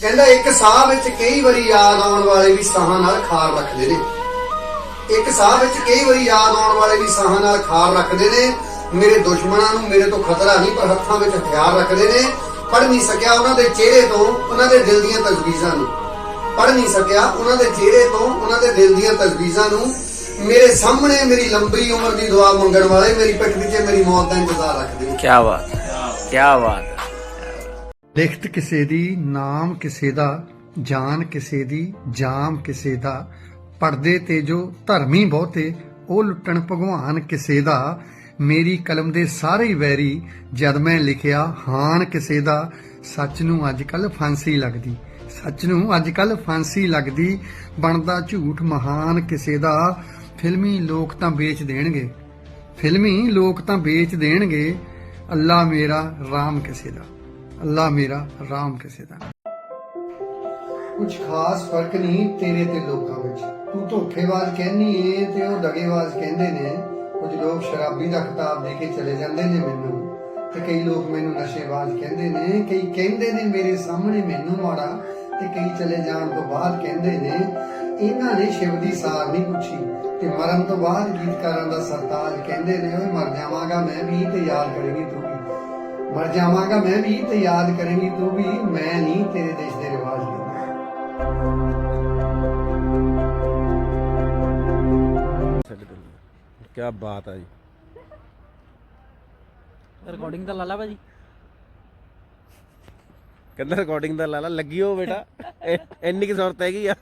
ਕਹਿੰਦਾ ਇੱਕ ਸਾਹ ਵਿੱਚ ਕਈ ਵਾਰੀ ਯਾਦ ਆਉਣ ਵਾਲੇ ਵੀ ਸਾਹਾਂ ਨਾਲ ਖਾਰ ਰੱਖਦੇ ਨੇ। ਇੱਕ ਸਾਹ ਵਿੱਚ ਕਈ ਵਾਰੀ ਯਾਦ ਆਉਣ ਵਾਲੇ ਵੀ ਸਾਹਾਂ ਨਾਲ ਖਾਰ ਰੱਖਦੇ ਨੇ। ਮੇਰੇ ਦੁਸ਼ਮਣਾਂ ਨੂੰ ਮੇਰੇ ਤੋਂ ਖਤਰਾ ਨਹੀਂ, ਪਰ ਹੱਥਾਂ ਵਿੱਚ ਹਥਿਆਰ ਰੱਖਦੇ ਨੇ। ਪੜ ਨਹੀਂ ਸਕਿਆ ਉਹਨਾਂ ਦੇ ਚਿਹਰੇ ਤੋਂ ਉਹਨਾਂ ਦੇ ਦਿਲ ਦੀਆਂ ਤਜਵੀਜ਼ਾਂ ਨੂੰ। ਪੜ ਨਹੀਂ ਸਕਿਆ ਉਹਨਾਂ ਦੇ ਚਿਹਰੇ ਤੋਂ ਉਹਨਾਂ ਦੇ ਦਿਲ ਦੀਆਂ ਤਜਵੀਜ਼ਾਂ ਨੂੰ। ਮੇਰੇ ਸਾਹਮਣੇ ਮੇਰੀ ਲੰਬੀ ਉਮਰ ਦੀ ਦੁਆ ਮੰਗਣ ਵਾਲੇ ਮੇਰੀ ਪਿੱਠ ਪਿੱਛੇ ਮੇਰੀ ਮੌਤ ਦਾ ਇੰਤਜ਼ਾਰ ਰੱਖਦੇ ਨੇ। ਕੀ ਬਾਤ ਹੈ ਕੀ ਬਾਤ ਲਿਖਤ ਕਿਸੇ ਦੀ, ਨਾਮ ਕਿਸੇ ਦਾ, ਜਾਨ ਕਿਸੇ ਦੀ, ਜਾਮ ਕਿਸੇ ਦਾ, ਪਰਦੇ ਤੇ ਜੋ ਧਰਮੀ ਬਹੁਤੇ, ਉਹ ਲੁੱਟਣ ਭਗਵਾਨ ਕਿਸੇ ਦਾ, ਮੇਰੀ ਕਲਮ ਦੇ ਸਾਰੇ ਵੈਰੀ, ਜਦ ਮੈਂ ਲਿਖਿਆ ਹਾਨ ਕਿਸੇ ਦਾ, ਸੱਚ ਨੂੰ ਅੱਜ ਕੱਲ ਫਾਂਸੀ ਲੱਗਦੀ। ਸੱਚ ਨੂੰ ਅੱਜ ਕੱਲ ਫਾਂਸੀ ਲੱਗਦੀ, ਬਣਦਾ ਝੂਠ ਮਹਾਨ ਕਿਸੇ ਦਾ, ਫਿਲਮੀ ਲੋਕ ਤਾਂ ਵੇਚ ਦੇਣਗੇ। ਫਿਲਮੀ ਲੋਕ ਤਾਂ ਵੇਚ ਦੇਣਗੇ, ਅੱਲਾ ਮੇਰਾ ਰਾਮ ਕਿਸੇ ਦਾ। ਅੱਲਾ ਮੇਰਾ ਰਾਮ ਕਿਸੇ ਦਾ ਕੁਝ ਖਾਸ ਫ਼ਰਕ ਨਹੀਂ ਤੇਰੇ ਤੇ ਲੋਕਾਂ ਵਿੱਚ। ਤੂੰ ਧੋਖੇਬਾਜ਼ ਕਹਿੰਨੀ ਏ ਤੇ ਉਹ ਦਗੇਬਾਜ਼ ਕਹਿੰਦੇ ਨੇ। ਕੁਝ ਲੋਕ ਸ਼ਰਾਬੀ ਦਾ ਖਿਤਾਬ ਦੇ ਕੇ ਚਲੇ ਜਾਂਦੇ ਨੇ ਮੈਨੂੰ। ਤੇ ਕਈ ਲੋਕ ਮੈਨੂੰ ਨਸ਼ੇਬਾਜ਼ ਕਹਿੰਦੇ ਨੇ। ਕਈ ਕਹਿੰਦੇ ਨੇ ਮੇਰੇ ਸਾਹਮਣੇ ਮੈਨੂੰ ਮਾੜਾ। ਤੇ ਕਈ ਚਲੇ ਜਾਣ ਤੋਂ ਬਾਅਦ ਕਹਿੰਦੇ ਨੇ, ਇਹਨਾਂ ਨੇ ਸ਼ਿਵ ਦੀ ਸਾਰ ਨਹੀਂ ਪੁੱਛੀ। ਤੇ ਮਰਨ ਤੋਂ ਬਾਅਦ ਗੀਤਕਾਰਾਂ ਦਾ ਸਰਤਾਜ ਕਹਿੰਦੇ ਨੇ, ਓਏ ਮਰ ਜਾਵਾਂਗਾ, ਮੈਂ ਵੀ ਤੇ ਯਾਦ ਕਰੇਗੀ ਤੂੰ ਮਰ ਜਾਵਾਂਗਾ ਮੈਂ ਵੀ ਤੇ ਯਾਦ ਕਰੇਂਗੀ ਤੂੰ ਵੀ ਮੈਂ ਨਹੀਂ ਤੇਰੇ ਦੇਸ਼ ਦੇ ਰਿਵਾਜ ਲੈਂਦਾ ਕੀ ਬਾਤ ਹੈ ਜੀ। ਰਿਕਾਰਡਿੰਗ ਤਾਂ ਲਾ ਲਾ ਭਾਜੀ। ਕਹਿੰਦਾ ਰਿਕਾਰਡਿੰਗ ਦਾ ਲਾ ਲਾ ਲੱਗੀ ਹੋ ਬੇਟਾ ਇੰਨੀ ਕੀ ਜ਼ਰੂਰਤ ਹੈਗੀ ਆ।